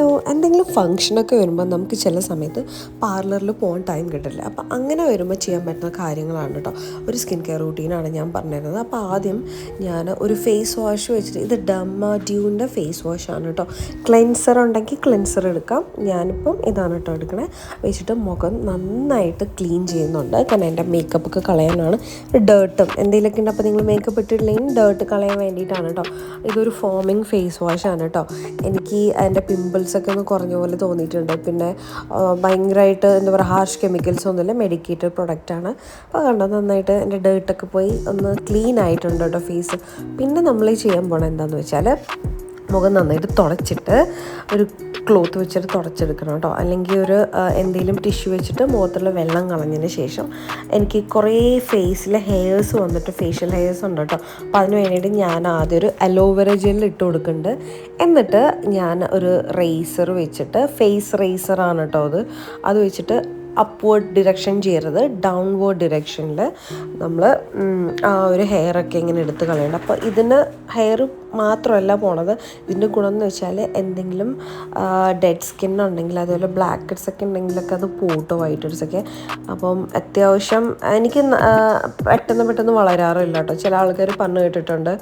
Hello എന്തെങ്കിലും ഫങ്ഷനൊക്കെ വരുമ്പോൾ നമുക്ക് ചില സമയത്ത് പാർലറിൽ പോകാൻ ടൈം കിട്ടില്ല അപ്പോൾ അങ്ങനെ വരുമ്പോൾ ചെയ്യാൻ പറ്റുന്ന കാര്യങ്ങളാണ് കേട്ടോ. ഒരു സ്കിൻ കെയർ റൂട്ടീനാണ് ഞാൻ പറഞ്ഞിരുന്നത്. അപ്പോൾ ആദ്യം ഞാൻ ഒരു ഫേസ് വാഷ് വെച്ചിട്ട് ഇത് ഡമ്മ ഡ്യൂവിന്റെ ഫേസ് വാഷാണ് കേട്ടോ. ക്ലെൻസർ ഉണ്ടെങ്കിൽ ക്ലെൻസർ എടുക്കാം. ഞാനിപ്പം ഇതാണ് കേട്ടോ എടുക്കണേ. വെച്ചിട്ട് മുഖം നന്നായിട്ട് ക്ലീൻ ചെയ്യുന്നുണ്ട്. കാരണം എന്റെ മേക്കപ്പ് ഒക്കെ കളയാനാണ് ഡേർട്ടും എന്തെങ്കിലുമൊക്കെ ഉണ്ട് അപ്പോൾ നിങ്ങൾ മേക്കപ്പ് ഇട്ടിട്ടില്ലെങ്കിൽ ഡേർട്ട് കളയാൻ വേണ്ടിയിട്ടാണ് കേട്ടോ. ഇതൊരു ഫോമിങ് ഫേസ് വാഷാണ് കേട്ടോ. എനിക്ക് അതിന്റെ പിമ്പിൾസ് ഒക്കെ ഒന്ന് കുറഞ്ഞ പോലെ തോന്നിയിട്ടുണ്ട്. പിന്നെ ഭയങ്കരമായിട്ട് എന്താ പറയുക ഹാർഷ് കെമിക്കൽസ് ഒന്നുമില്ല മെഡിക്കേറ്റഡ് പ്രൊഡക്റ്റാണ് അപ്പോൾ കണ്ടോ നന്നായിട്ട് എന്റെ ഡേർട്ടൊക്കെ പോയി ഒന്ന് ക്ലീൻ ആയിട്ടുണ്ട് കേട്ടോ ഫേസ് പിന്നെ നമ്മൾ ചെയ്യാൻ പോണത് എന്താണെന്ന് വെച്ചാൽ മുഖം നന്നായിട്ട് തുടച്ചിട്ട് ഒരു ക്ലോത്ത് വെച്ചിട്ട് തുടച്ചെടുക്കണം കേട്ടോ. അല്ലെങ്കിൽ ഒരു എന്തെങ്കിലും ടിഷ്യൂ വെച്ചിട്ട് മുഖത്തുള്ള വെള്ളം കളഞ്ഞതിന് ശേഷം എനിക്ക് കുറേ ഫേസിലെ ഹെയർസ് വന്നിട്ട് ഫേഷ്യൽ ഹെയർസ് ഉണ്ട് കേട്ടോ. അപ്പോൾ അതിന് വേണ്ടിയിട്ട് ഞാൻ ആദ്യം ഒരു അലോവേര ജെൽ ഇട്ട് കൊടുക്കുന്നുണ്ട്. എന്നിട്ട് ഞാൻ ഒരു റേസർ വെച്ചിട്ട് ഫേസ് റേസറാണ് കേട്ടോ അത്. അത് വെച്ചിട്ട് അപ്വേർഡ് ഡിറക്ഷൻ ചെയ്യരുത് ഡൗൺവേർഡ് ഡിറക്ഷനിൽ നമ്മൾ ആ ഒരു ഹെയറൊക്കെ ഇങ്ങനെ എടുത്ത് കളയണം അപ്പോൾ ഇതിന് ഹെയർ മാത്രമല്ല പോണത്. ഇതിന്റെ ഗുണം എന്ന് വെച്ചാൽ എന്തെങ്കിലും ഡെഡ് സ്കിൻ ഉണ്ടെങ്കിൽ അതുപോലെ ബ്ലാക്ക് ഹെഡ്സ് ഒക്കെ ഉണ്ടെങ്കിലൊക്കെ അത് പോട്ടോ വൈറ്റ് ഹെഡ്സ് ഒക്കെ. അപ്പം അത്യാവശ്യം എനിക്ക് പെട്ടെന്ന് പെട്ടെന്ന് വളരാറില്ല കേട്ടോ. ചില ആൾക്കാർ പറഞ്ഞു കേട്ടിട്ടുണ്ട്.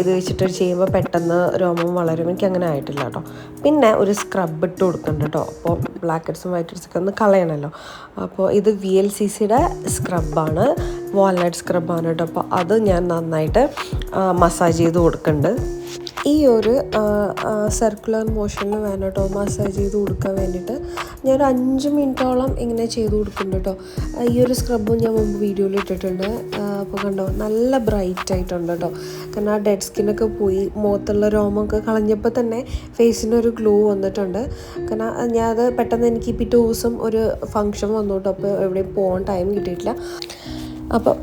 ഇത് വെച്ചിട്ട് ചെയ്യുമ്പോൾ പെട്ടെന്ന് രോമം വളരും. എനിക്ക് അങ്ങനെ ആയിട്ടില്ല കേട്ടോ. പിന്നെ ഒരു സ്ക്രബ് ഇട്ട് കൊടുക്കുന്നുണ്ട് കേട്ടോ. അപ്പോൾ ബ്ലാക്ക് ഹെഡ്സും വൈറ്റ് ഹെഡ്സൊക്കെ ഒന്ന് ഒന്ന് കളയണമല്ലോ അപ്പോൾ ഇത് വി എൽ സി സിയുടെ സ്ക്രബാണ് വാൾനട്ട് സ്ക്രബാണ് കേട്ടോ. അപ്പോൾ അത് ഞാൻ നന്നായിട്ട് മസാജ് ചെയ്ത് കൊടുക്കുന്നുണ്ട്. ഈ ഒരു സർക്കുലർ മോഷനിൽ വേണം കേട്ടോ മസാജ് ചെയ്ത് കൊടുക്കാൻ വേണ്ടിയിട്ട്. ഞാൻ ഒരു അഞ്ച് മിനിറ്റോളം ഇങ്ങനെ ചെയ്ത് കൊടുക്കുന്നുണ്ട് കേട്ടോ. ഈ ഒരു സ്ക്രബും ഞാൻ മുമ്പ് വീഡിയോയിൽ ഇട്ടിട്ടുണ്ട്. അപ്പോൾ കണ്ടോ നല്ല ബ്രൈറ്റ് ആയിട്ടുണ്ട് കേട്ടോ. കാരണം ആ ഡെഡ് സ്കിന്നൊക്കെ പോയി മുഖത്തുള്ള രോമമൊക്കെ കളഞ്ഞപ്പോൾ തന്നെ ഫേസിനൊരു ഗ്ലോ വന്നിട്ടുണ്ട്. കാരണം ഞാൻ അത് പെട്ടെന്ന് എനിക്ക് പിറ്റേ ദിവസം ഒരു ഫങ്ഷൻ വന്നു കേട്ടോ. അപ്പോൾ എവിടെയും പോകാൻ ടൈം കിട്ടിയിട്ടില്ല. അപ്പോൾ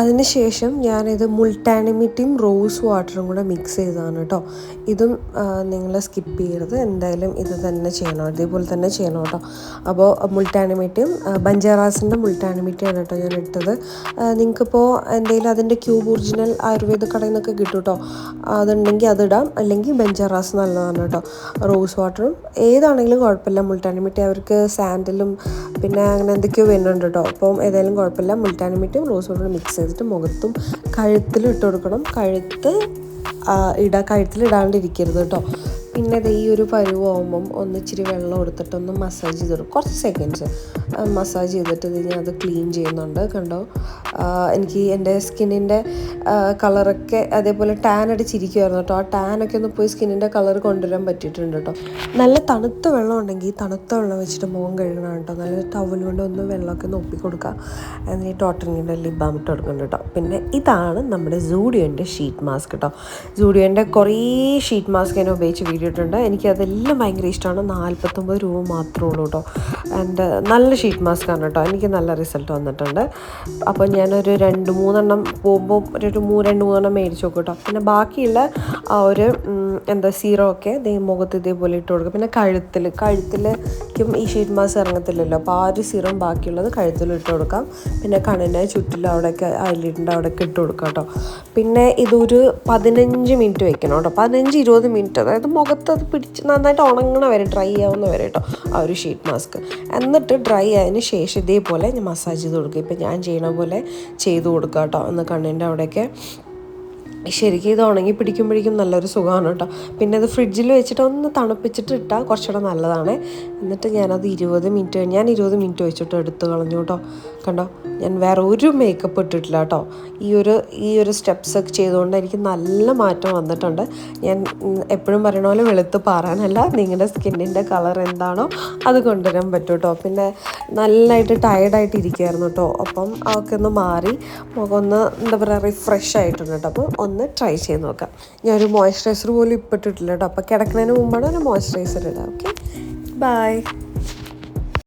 അതിന് ശേഷം ഞാനിത് മുൾട്ടാനിമിറ്റിയും റോസ് വാട്ടറും കൂടെ മിക്സ് ചെയ്തതാണ് കേട്ടോ. ഇതും നിങ്ങൾ സ്കിപ്പ് ചെയ്യരുത്. എന്തായാലും ഇത് തന്നെ ചെയ്യണം. ഇതേപോലെ തന്നെ ചെയ്യണം കേട്ടോ. അപ്പോൾ മുൾട്ടാനിമിറ്റിയും ബഞ്ചാറാസിന്റെ മുൾട്ടാനിമിറ്റിയാണ് കേട്ടോ ഞാൻ ഇട്ടത്. നിങ്ങൾക്കിപ്പോൾ എന്തെങ്കിലും അതിന്റെ ക്യൂബ് ഒറിജിനൽ ആയുർവേദ കടയിൽ നിന്നൊക്കെ കിട്ടും കേട്ടോ. അതുണ്ടെങ്കിൽ അതിടാം അല്ലെങ്കിൽ ബഞ്ചാറാസ് നല്ലതാണ് കേട്ടോ. റോസ് വാട്ടറും ഏതാണെങ്കിലും കുഴപ്പമില്ല. മുൾട്ടാനിമിറ്റി അവർക്ക് സാൻഡലും പിന്നെ അങ്ങനെ എന്തൊക്കെയോ വരുന്നുണ്ട് കേട്ടോ. അപ്പം ഏതായാലും കുഴപ്പമില്ല. മുൾട്ടാനിമിറ്റും റോസ് വാട്ടർ മിക്സ് ചെയ്തിട്ട് മുഖത്തും കഴുത്തിലും ഇട്ട് കൊടുക്കണം. കഴുത്ത് ഇടാ കഴുത്തിൽ ഇടാണ്ടിരിക്കരുത് കേട്ടോ. പിന്നെ ദേ ഈ ഒരു പരുവാകുമ്പം ഒന്ന് ഇച്ചിരി വെള്ളം എടുത്തിട്ടൊന്ന് മസാജ് ചെയ്ത് കൊടുക്കും. കുറച്ച് സെക്കൻഡ്സ് മസാജ് ചെയ്തിട്ട് ഇത് ഞാൻ അത് ക്ലീൻ ചെയ്യുന്നുണ്ട്. കണ്ടോ? എനിക്ക് എന്റെ സ്കിന്നിന്റെ കളറൊക്കെ അതേപോലെ ടാൻ അടിച്ചിരിക്കുമായിരുന്നു കേട്ടോ ആ ടാനൊക്കെ ഒന്ന് പോയി സ്കിന്നിന്റെ കളർ കൊണ്ടുവരാൻ പറ്റിയിട്ടുണ്ട് കേട്ടോ നല്ല തണുത്ത വെള്ളം ഉണ്ടെങ്കിൽ തണുത്ത വെള്ളം വെച്ചിട്ട് മുഖം കഴുകണം കേട്ടോ നല്ല ടവൽ കൊണ്ട് ഒന്ന് വെള്ളമൊക്കെ ഒന്ന് ഒപ്പി കൊടുക്കുക എന്നിട്ട് ടോട്ടറിങ്ങിന്റെ ലിപ് ബാം ഇട്ട് കൊടുക്കുന്നുണ്ട് കേട്ടോ പിന്നെ ഇതാണ് നമ്മുടെ സൂഡിയോന്റെ ഷീറ്റ് മാസ്ക് കേട്ടോ സൂഡിയോന്റെ കുറേ ഷീറ്റ് മാസ്ക് ഞാൻ ഉപയോഗിച്ച് വീഡിയോ ഇട്ടിട്ടുണ്ട് എനിക്കതെല്ലാം ഭയങ്കര ഇഷ്ടമാണ്. നാൽപ്പത്തൊമ്പത് രൂപ മാത്രമേ ഉള്ളൂ കേട്ടോ. ആൻഡ് നല്ല ഷീറ്റ് മാസ്ക് ആണ് കേട്ടോ. എനിക്ക് നല്ല റിസൾട്ട് വന്നിട്ടുണ്ട്. അപ്പോൾ ഞാനൊരു രണ്ട് മൂന്നെണ്ണം പോകുമ്പോൾ ഒരു മൂ രണ്ട് മൂന്നെണ്ണം മേടിച്ച് നോക്കും കേട്ടോ. പിന്നെ ബാക്കിയുള്ള ആ ഒരു എന്താ സീറോ ഒക്കെ ദേ മുഖത്ത് ഇതേപോലെ ഇട്ട് കൊടുക്കും. പിന്നെ കഴുത്തിൽ കഴുത്തിലേക്കും ഈ ഷീറ്റ് മാസ്ക് ഇറങ്ങത്തില്ലല്ലോ. അപ്പോൾ ആ ഒരു സീറം ബാക്കിയുള്ളത് കഴുത്തിൽ ഇട്ട് കൊടുക്കാം. പിന്നെ കണ്ണിന്റെ ചുറ്റിലും അവിടെയൊക്കെ ഐലിഡിന്റെ അവിടെയൊക്കെ ഇട്ട് കൊടുക്കാം കേട്ടോ. പിന്നെ ഇതൊരു പതിനഞ്ച് മിനിറ്റ് വയ്ക്കണം കേട്ടോ. പതിനഞ്ച് ഇരുപത് മിനിറ്റ് അതായത് മുഖത്ത് അത് പിടിച്ച് നന്നായിട്ട് ഉണങ്ങണ വരെ ഡ്രൈ ആവുന്ന വരെ കേട്ടോ ആ ഒരു ഷീറ്റ് മാസ്ക് എന്നിട്ട് ഡ്രൈ ആയതിന് ശേഷം ഇതേപോലെ ഞാൻ മസാജ് ചെയ്ത് കൊടുക്കുക ഇപ്പം ഞാൻ ചെയ്യണ പോലെ ചെയ്ത് കൊടുക്കുക കേട്ടോ ഒന്ന് കണ്ണിന്റെ അവിടെയൊക്കെ ശരിക്കും ഇത് ഉണങ്ങി പിടിക്കുമ്പോഴേക്കും നല്ലൊരു സുഖമാണ് കേട്ടോ. പിന്നെ അത് ഫ്രിഡ്ജിൽ വെച്ചിട്ട് ഒന്ന് തണുപ്പിച്ചിട്ട് ഇട്ടാൽ കുറച്ചുകൂടെ നല്ലതാണ്. എന്നിട്ട് ഞാനത് ഇരുപത് മിനിറ്റ് ഞാൻ ഇരുപത് മിനിറ്റ് വെച്ചിട്ട് എടുത്ത് കളഞ്ഞു കേട്ടോ. കണ്ടോ? ഞാൻ വേറെ ഒരു മേക്കപ്പ് ഇട്ടിട്ടില്ല കേട്ടോ. ഈ ഒരു ഈ ഒരു സ്റ്റെപ്സ് ഒക്കെ ചെയ്തുകൊണ്ട് എനിക്ക് നല്ല മാറ്റം വന്നിട്ടുണ്ട്. ഞാൻ എപ്പോഴും പറയണ പോലെ വെളുത്ത് പാറാനല്ല നിങ്ങളുടെ സ്കിന്നിന്റെ കളർ എന്താണോ അത് കൊണ്ടുവരാൻ പറ്റും കേട്ടോ. പിന്നെ നല്ലതായിട്ട് ടയർഡായിട്ട് ഇരിക്കുമായിരുന്നു കേട്ടോ. അപ്പം അതൊക്കെ ഒന്ന് മാറി മുഖം ഒന്ന് എന്താ പറയുക റിഫ്രഷ് ആയിട്ടുണ്ട് കേട്ടോ. അപ്പം ഒന്ന് ട്രൈ ചെയ്ത് നോക്കാം. ഞാനൊരു മോയ്സ്ചറൈസർ പോലും ഇപ്പം ഇട്ടിട്ടില്ല കേട്ടോ അപ്പോൾ കിടക്കുന്നതിന് മുമ്പാണ് ഒരു മോയ്സ്ചറൈസർ ഇടാം ഓക്കെ ബൈ